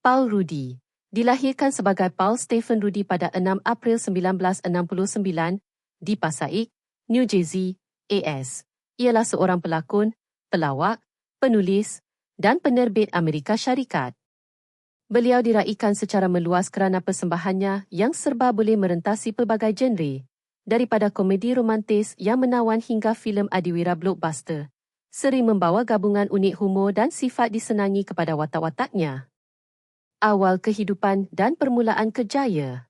Paul Rudy, dilahirkan sebagai Paul Stephen Rudy pada 6 April 1969 di Passaic, New Jersey, AS. Ialah seorang pelakon, pelawak, penulis dan penerbit Amerika Syarikat. Beliau diraikan secara meluas kerana persembahannya yang serba boleh merentasi pelbagai genre, daripada komedi romantis yang menawan hingga filem adiwira blockbuster sering membawa gabungan unik humor dan sifat disenangi kepada watak-wataknya. Awal kehidupan dan permulaan kejaya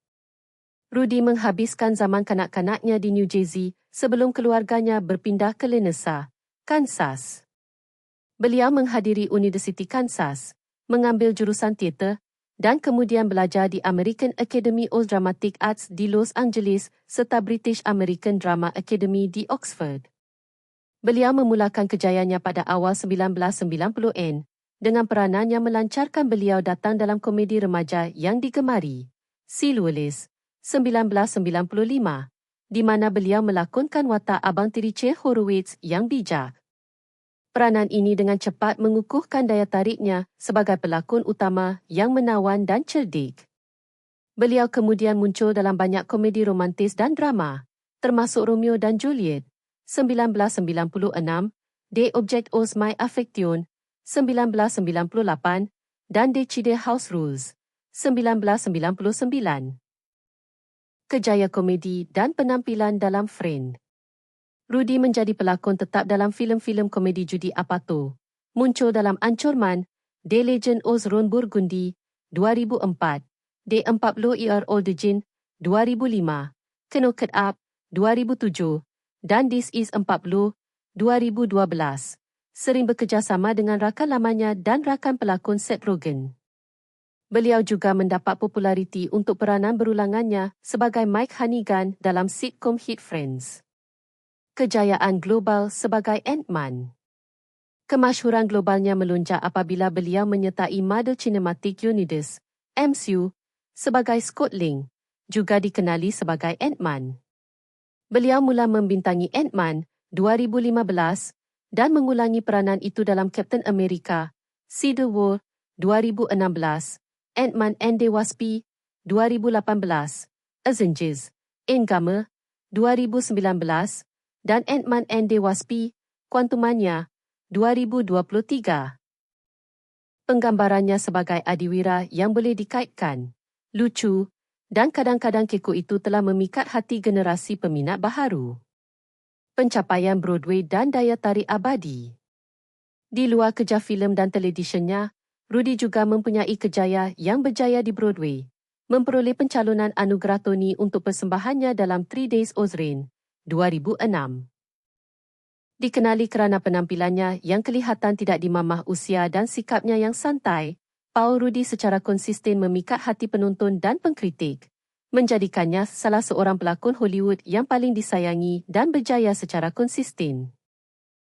Rudy menghabiskan zaman kanak-kanaknya di New Jersey sebelum keluarganya berpindah ke Lenexa, Kansas. Beliau menghadiri Universiti Kansas, mengambil jurusan teater dan kemudian belajar di American Academy of Dramatic Arts di Los Angeles serta British American Drama Academy di Oxford. Beliau memulakan kejayaannya pada awal 1990-an dengan peranan yang melancarkan beliau datang dalam komedi remaja yang digemari, Seal Willis, 1995, di mana beliau melakonkan watak Abang Tiri Che Horowitz yang bijak. Peranan ini dengan cepat mengukuhkan daya tariknya sebagai pelakon utama yang menawan dan cerdik. Beliau kemudian muncul dalam banyak komedi romantis dan drama, termasuk Romeo dan Juliet, 1996, De Object Os My Affection, 1998 dan Decide House Rules, 1999. Kejaya komedi dan penampilan dalam Friend. Rudy menjadi pelakon tetap dalam filem-filem komedi judi Apato, muncul dalam Ancurman, The Legend of Ron Burgundy, 2004, The 40 Year Old Jin, 2005, Knocked Up, 2007, dan This Is 40, 2012, sering bekerjasama dengan rakan lamanya dan rakan pelakon Seth Rogen. Beliau juga mendapat populariti untuk peranan berulangannya sebagai Mike Hannigan dalam sitcom hit Friends. Kejayaan global sebagai Ant-Man Kemasyhuran globalnya melonjak apabila beliau menyertai Marvel Cinematic Universe, MCU, sebagai Scott Lang, juga dikenali sebagai Ant-Man beliau mula membintangi Ant-Man 2015 dan mengulangi peranan itu dalam Captain America, Civil War 2016, Ant-Man and the Wasp 2018, Avengers, Endgame 2019 dan Ant-Man and the Wasp, Quantumania 2023. Penggambarannya sebagai adiwira yang boleh dikaitkan, lucu dan kadang-kadang kekok itu telah memikat hati generasi peminat baharu. Pencapaian Broadway dan daya tarik abadi. Di luar kerja filem dan televisyennya, Rudy juga mempunyai kejaya yang berjaya di Broadway, memperoleh pencalonan anugerah Tony untuk persembahannya dalam Three Days Ozrain, 2006. Dikenali kerana penampilannya yang kelihatan tidak dimamah usia dan sikapnya yang santai, Paul Rudy secara konsisten memikat hati penonton dan pengkritik, menjadikannya salah seorang pelakon Hollywood yang paling disayangi dan berjaya secara konsisten.